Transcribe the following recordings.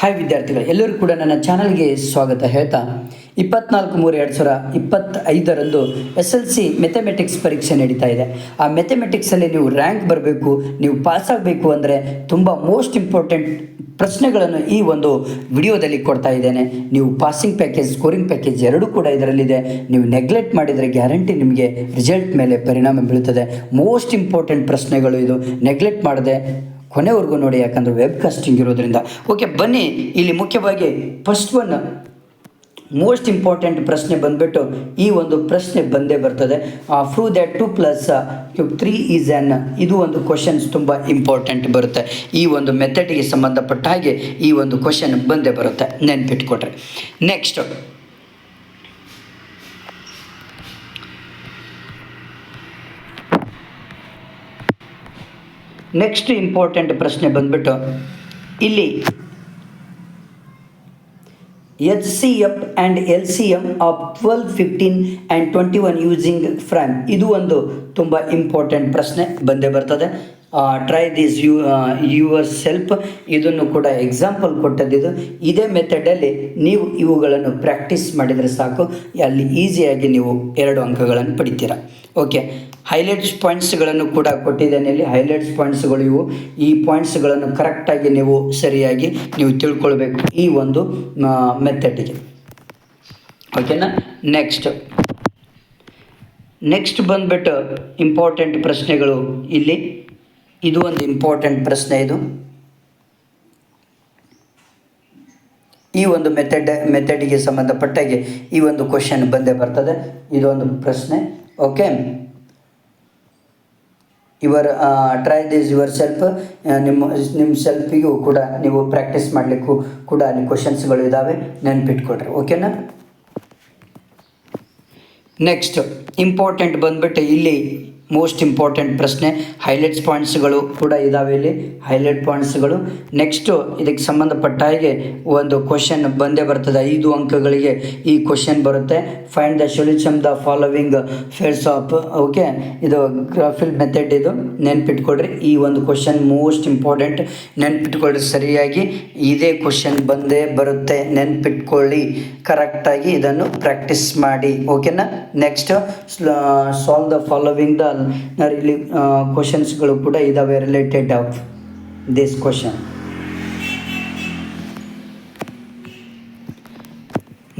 Hi ವಿದ್ಯಾರ್ಥಿಗಳು, ಎಲ್ಲರೂ ಕೂಡ ನನ್ನ ಚಾನಲ್ಗೆ ಸ್ವಾಗತ ಹೇಳ್ತಾ, ಇಪ್ಪತ್ನಾಲ್ಕು ಮೂರು ಎರಡು ಸಾವಿರ ಇಪ್ಪತ್ತೈದರಂದು ಎಸ್ ಎಲ್ ಸಿ ಮೆಥಮೆಟಿಕ್ಸ್ ಪರೀಕ್ಷೆ ನಡೀತಾ ಇದೆ. ಆ ಮೆಥಮೆಟಿಕ್ಸಲ್ಲಿ ನೀವು ರ್ಯಾಂಕ್ ಬರಬೇಕು, ನೀವು ಪಾಸ್ ಆಗಬೇಕು ಅಂದರೆ ತುಂಬ ಮೋಸ್ಟ್ ಇಂಪಾರ್ಟೆಂಟ್ ಪ್ರಶ್ನೆಗಳನ್ನು ಈ ಒಂದು ವಿಡಿಯೋದಲ್ಲಿ ಕೊಡ್ತಾ ಇದ್ದೇನೆ. ನೀವು ಪಾಸಿಂಗ್ ಪ್ಯಾಕೇಜ್, ಸ್ಕೋರಿಂಗ್ ಪ್ಯಾಕೇಜ್ ಎರಡೂ ಕೂಡ ಇದರಲ್ಲಿದೆ. ನೀವು ನೆಗ್ಲೆಕ್ಟ್ ಮಾಡಿದರೆ ಗ್ಯಾರಂಟಿ ನಿಮಗೆ ರಿಸಲ್ಟ್ ಮೇಲೆ ಪರಿಣಾಮ ಬೀಳುತ್ತದೆ. ಮೋಸ್ಟ್ ಇಂಪಾರ್ಟೆಂಟ್ ಪ್ರಶ್ನೆಗಳು ಇದು. ನೆಗ್ಲೆಕ್ಟ್ ಮಾಡದೆ ಕೊನೆವರೆಗೂ ನೋಡಿ, ಯಾಕಂದರೆ ವೆಬ್ ಕಾಸ್ಟಿಂಗ್ ಇರೋದ್ರಿಂದ. ಓಕೆ ಬನ್ನಿ, ಇಲ್ಲಿ ಮುಖ್ಯವಾಗಿ ಫಸ್ಟ್ ಒನ್ ಮೋಸ್ಟ್ ಇಂಪಾರ್ಟೆಂಟ್ ಪ್ರಶ್ನೆ ಬಂದ್ಬಿಟ್ಟು ಈ ಒಂದು ಪ್ರಶ್ನೆ ಬಂದೇ ಬರ್ತದೆ. Prove that two plus three is an ಇದು ಒಂದು ಕ್ವಶನ್ಸ್ ತುಂಬ ಇಂಪಾರ್ಟೆಂಟ್ ಬರುತ್ತೆ. ಈ ಒಂದು ಮೆಥಡ್ಗೆ ಸಂಬಂಧಪಟ್ಟ ಹಾಗೆ ಈ ಒಂದು ಕ್ವಶನ್ ಬಂದೇ ಬರುತ್ತೆ. ನೆನ್ಪಿಟ್ಕೊಟ್ರೆ ನೆಕ್ಸ್ಟ್ ನೆಕ್ಸ್ಟ್ ಇಂಪಾರ್ಟೆಂಟ್ ಪ್ರಶ್ನೆ ಬಂದ್ಬಿಟ್ಟು, ಇಲ್ಲಿ H C F and L C M of twelve fifteen and twenty one using from ಇದು ಒಂದು ತುಂಬ ಇಂಪಾರ್ಟೆಂಟ್ ಪ್ರಶ್ನೆ ಬಂದೇ ಬರ್ತದೆ. Try this you yourself ಇದನ್ನು ಕೂಡ ಎಕ್ಸಾಂಪಲ್ ಕೊಟ್ಟದ್ದಿದು ಇದೇ. ಮೆಥಡಲ್ಲಿ ನೀವು ಇವುಗಳನ್ನು ಪ್ರಾಕ್ಟೀಸ್ ಮಾಡಿದರೆ ಸಾಕು. ಅಲ್ಲಿ ಈಸಿಯಾಗಿ ನೀವು ಎರಡು ಅಂಕಗಳನ್ನು ಪಡಿತೀರ. ಓಕೆ ಹೈಲೈಟ್ಸ್ ಪಾಯಿಂಟ್ಸ್ಗಳನ್ನು ಕೂಡ ಕೊಟ್ಟಿದ್ದೇನೆ ಇಲ್ಲಿ. ಹೈಲೈಟ್ಸ್ ಪಾಯಿಂಟ್ಸ್ಗಳು ಇವು. ಈ ಪಾಯಿಂಟ್ಸ್ಗಳನ್ನು ಕರೆಕ್ಟಾಗಿ ನೀವು ಸರಿಯಾಗಿ ನೀವು ತಿಳ್ಕೊಳ್ಬೇಕು. ಈ ಒಂದು ಮೆಥಡಿಗೆ ಓಕೆನಾ ನೆಕ್ಸ್ಟ್ ನೆಕ್ಸ್ಟ್ ಬಂದ್ಬಿಟ್ಟು ಇಂಪಾರ್ಟೆಂಟ್ ಪ್ರಶ್ನೆಗಳು ಇಲ್ಲಿ. ಇದು ಒಂದು ಇಂಪಾರ್ಟೆಂಟ್ ಪ್ರಶ್ನೆ ಇದು. ಈ ಒಂದು ಮೆಥಡ್ ಮೆಥಡಿಗೆ ಸಂಬಂಧಪಟ್ಟಾಗೆ ಈ ಒಂದು ಕ್ವಶನ್ ಬಂದೇ ಬರ್ತದೆ. ಇದೊಂದು ಪ್ರಶ್ನೆ okay ಇವರ್ try this yourself ನಿಮ್ಮ ನಿಮ್ಮ ಸೆಲ್ಫಿಗೂ ಕೂಡ ನೀವು ಪ್ರಾಕ್ಟೀಸ್ ಮಾಡಲಿಕ್ಕೂ ಕೂಡ ಅಲ್ಲಿ ಕ್ವಶನ್ಸ್ಗಳು ಇದ್ದಾವೆ ನೆನ್ಪಿಟ್ಕೊಡ್ರಿ ಓಕೆನಾ ನೆಕ್ಸ್ಟ್ ಇಂಪಾರ್ಟೆಂಟ್ ಬಂದ್ಬಿಟ್ಟು ಇಲ್ಲಿ ಮೋಸ್ಟ್ ಇಂಪಾರ್ಟೆಂಟ್ ಪ್ರಶ್ನೆ. ಹೈಲೈಟ್ಸ್ ಪಾಯಿಂಟ್ಸ್ಗಳು ಕೂಡ ಇದ್ದಾವೆ ಇಲ್ಲಿ. ಹೈಲೈಟ್ ಪಾಯಿಂಟ್ಸ್ಗಳು ನೆಕ್ಸ್ಟು ಇದಕ್ಕೆ ಸಂಬಂಧಪಟ್ಟ ಹಾಗೆ ಒಂದು ಕ್ವಶನ್ ಬಂದೇ ಬರ್ತದೆ. ಐದು ಅಂಕಗಳಿಗೆ ಈ ಕ್ವಶನ್ ಬರುತ್ತೆ. Find the solution the following pairs of okay ಇದು ಗ್ರಾಫಿಲ್ ಮೆಥಡ್ ಇದು. ನೆನ್ಪಿಟ್ಕೊಳ್ರಿ. ಈ ಒಂದು ಕ್ವಶನ್ ಮೋಸ್ಟ್ ಇಂಪಾರ್ಟೆಂಟ್ ನೆನ್ಪಿಟ್ಕೊಳ್ರಿ ಸರಿಯಾಗಿ. ಇದೇ ಕ್ವಶನ್ ಬಂದೇ ಬರುತ್ತೆ. ನೆನ್ಪಿಟ್ಕೊಳ್ಳಿ. ಕರೆಕ್ಟಾಗಿ ಇದನ್ನು ಪ್ರಾಕ್ಟೀಸ್ ಮಾಡಿ. ಓಕೆನಾ next solve the following the ಇಲ್ಲಿ ಕ್ವಶನ್ಸ್ಗಳು ಕೂಡ ಇದಾವೆ related of this question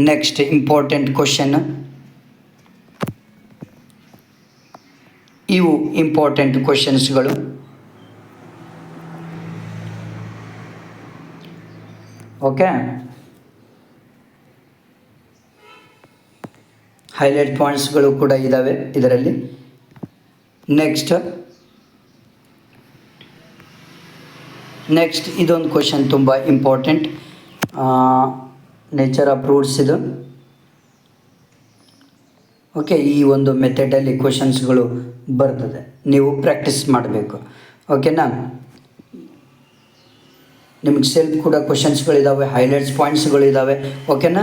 next important question ಇವು ಇಂಪಾರ್ಟೆಂಟ್ ಕ್ವಶನ್ಸ್ಗಳು ಓಕೆ ಹೈಲೈಟ್ ಪಾಯಿಂಟ್ಸ್ಗಳು ಕೂಡ ಇದ್ದಾವೆ ಇದರಲ್ಲಿ. ನೆಕ್ಸ್ಟ್ ನೆಕ್ಸ್ಟ್ ಇದೊಂದು ಕ್ವಶನ್ ತುಂಬ ಇಂಪಾರ್ಟೆಂಟ್ ನೇಚರ್ ಆಫ್ ರೂಟ್ಸ್ ಇದು. ಓಕೆ ಈ ಒಂದು ಮೆಥಡಲ್ಲಿ ಕ್ವಶನ್ಸ್ಗಳು ಬರ್ತದೆ. ನೀವು ಪ್ರಾಕ್ಟೀಸ್ ಮಾಡಬೇಕು. ಓಕೆನಾ ನಿಮ್ಗೆ ಸೆಲ್ಫ್ ಕೂಡ ಕ್ವಶನ್ಸ್ಗಳಿದ್ದಾವೆ ಹೈಲೈಟ್ಸ್ ಪಾಯಿಂಟ್ಸ್ಗಳಿದ್ದಾವೆ ಓಕೆನಾ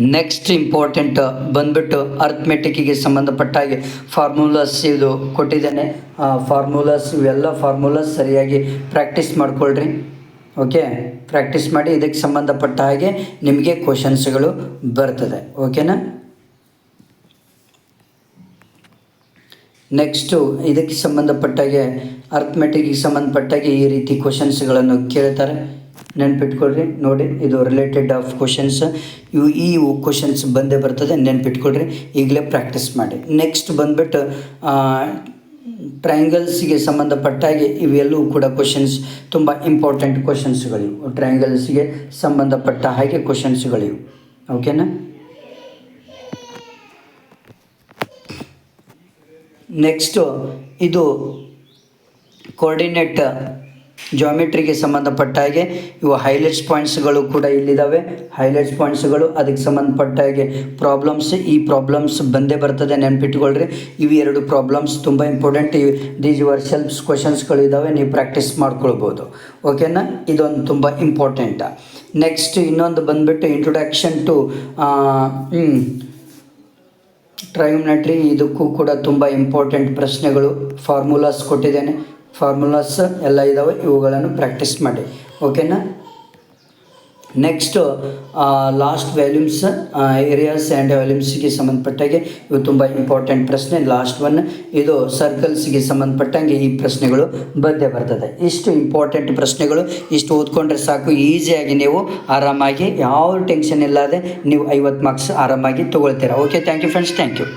ನೆಕ್ಸ್ಟ್ ಇಂಪಾರ್ಟೆಂಟ್ ಬಂದ್ಬಿಟ್ಟು ಅರ್ಥಮೆಟಿಕ್ಕಿಗೆ ಸಂಬಂಧಪಟ್ಟ ಹಾಗೆ ಫಾರ್ಮುಲಾಸ್ ಇದು ಕೊಟ್ಟಿದ್ದೇನೆ. ಫಾರ್ಮುಲಾಸ್ ಇವೆಲ್ಲ ಫಾರ್ಮುಲಾಸ್ ಸರಿಯಾಗಿ ಪ್ರಾಕ್ಟೀಸ್ ಮಾಡ್ಕೊಳ್ರಿ. ಓಕೆ ಪ್ರಾಕ್ಟೀಸ್ ಮಾಡಿ ಇದಕ್ಕೆ ಸಂಬಂಧಪಟ್ಟ ಹಾಗೆ ನಿಮಗೆ ಕ್ವಶನ್ಸ್ಗಳು ಬರ್ತದೆ. ಓಕೆನಾ ನೆಕ್ಸ್ಟು ಇದಕ್ಕೆ ಸಂಬಂಧಪಟ್ಟಾಗೆ ಅರ್ಥಮೆಟಿಕ್ಗೆ ಸಂಬಂಧಪಟ್ಟಾಗೆ ಈ ರೀತಿ ಕ್ವಶನ್ಸ್ಗಳನ್ನು ಕೇಳ್ತಾರೆ. ನೆನ್ಪಿಟ್ಕೊಳ್ರಿ. ನೋಡಿ, ಇದು ರಿಲೇಟೆಡ್ ಆಫ್ ಕ್ವಶನ್ಸ್ ಇವು ಈ ಕ್ವಶನ್ಸ್ ಬಂದೇ ಬರ್ತದೆ, ನೆನ್ಪಿಟ್ಕೊಳ್ರಿ. ಈಗಲೇ ಪ್ರಾಕ್ಟೀಸ್ ಮಾಡಿ. ನೆಕ್ಸ್ಟ್ ಬಂದ್ಬಿಟ್ಟು ಟ್ರಯಾಂಗಲ್ಸ್ಗೆ ಸಂಬಂಧಪಟ್ಟಾಗೆ ಇವೆಲ್ಲವೂ ಕೂಡ ಕ್ವಶನ್ಸ್ ತುಂಬ ಇಂಪಾರ್ಟೆಂಟ್ ಕ್ವಶನ್ಸ್ಗಳಿವು ಟ್ರಯಾಂಗಲ್ಸ್ಗೆ ಸಂಬಂಧಪಟ್ಟ ಹಾಗೆ ಕ್ವಶನ್ಸ್ಗಳಿವು ಓಕೆನಾ ನೆಕ್ಸ್ಟು ಇದು ಕೋರ್ಡಿನೇಟ್ ಜಾಮಿಟ್ರಿಗೆ ಸಂಬಂಧಪಟ್ಟ ಹಾಗೆ ಇವು ಹೈಲೈಟ್ಸ್ ಪಾಯಿಂಟ್ಸ್ಗಳು ಕೂಡ ಇಲ್ಲಿದ್ದಾವೆ ಹೈಲೈಟ್ಸ್ ಪಾಯಿಂಟ್ಸ್ಗಳು ಅದಕ್ಕೆ ಸಂಬಂಧಪಟ್ಟ ಹಾಗೆ ಪ್ರಾಬ್ಲಮ್ಸ್ ಈ ಪ್ರಾಬ್ಲಮ್ಸ್ ಬಂದೇ ಬರ್ತದೆ ನೆನ್ಪಿಟ್ಕೊಳ್ರಿ. ಇವು ಎರಡು ಪ್ರಾಬ್ಲಮ್ಸ್ ತುಂಬ ಇಂಪಾರ್ಟೆಂಟ್ ಇವು ದೀಸ್ ಯುವರ್ ಸೆಲ್ಫ್ಸ್ ಕ್ವಶನ್ಸ್ಗಳು ಇದ್ದಾವೆ ನೀವು ಪ್ರಾಕ್ಟೀಸ್ ಮಾಡ್ಕೊಳ್ಬೋದು. ಓಕೆನಾ ಇದೊಂದು ತುಂಬ ಇಂಪಾರ್ಟೆಂಟ ನೆಕ್ಸ್ಟ್ ಇನ್ನೊಂದು ಬಂದುಬಿಟ್ಟು ಇಂಟ್ರೊಡಕ್ಷನ್ ಟು ಟ್ರೈಮ್ನಟ್ರಿ ಇದಕ್ಕೂ ಕೂಡ ತುಂಬ ಇಂಪಾರ್ಟೆಂಟ್ ಪ್ರಶ್ನೆಗಳು ಫಾರ್ಮುಲಾಸ್ ಕೊಟ್ಟಿದ್ದೇನೆ. ಫಾರ್ಮುಲಾಸ್ ಎಲ್ಲ ಇದ್ದಾವೆ ಇವುಗಳನ್ನು ಪ್ರಾಕ್ಟೀಸ್ ಮಾಡಿ. ಓಕೆನಾ next last volumes areas and ವ್ಯಾಲ್ಯೂಮ್ಸ್ಗೆ ಸಂಬಂಧಪಟ್ಟಾಗೆ ಇವು ತುಂಬ ಇಂಪಾರ್ಟೆಂಟ್ ಪ್ರಶ್ನೆ. ಲಾಸ್ಟ್ ಒನ್ ಇದು ಸರ್ಕಲ್ಸ್ಗೆ ಸಂಬಂಧಪಟ್ಟಂಗೆ ಈ ಪ್ರಶ್ನೆಗಳು ಬಂದೇ ಬರ್ತದೆ. ಇಷ್ಟು ಇಂಪಾರ್ಟೆಂಟ್ ಪ್ರಶ್ನೆಗಳು, ಇಷ್ಟು ಓದ್ಕೊಂಡ್ರೆ ಸಾಕು. ಈಸಿಯಾಗಿ ನೀವು ಆರಾಮಾಗಿ ಯಾವ ಟೆನ್ಷನ್ ಇಲ್ಲದೆ ನೀವು ಐವತ್ತು ಮಾರ್ಕ್ಸ್ ಆರಾಮಾಗಿ ತೊಗೊಳ್ತೀರಾ. Okay thank you friends thank you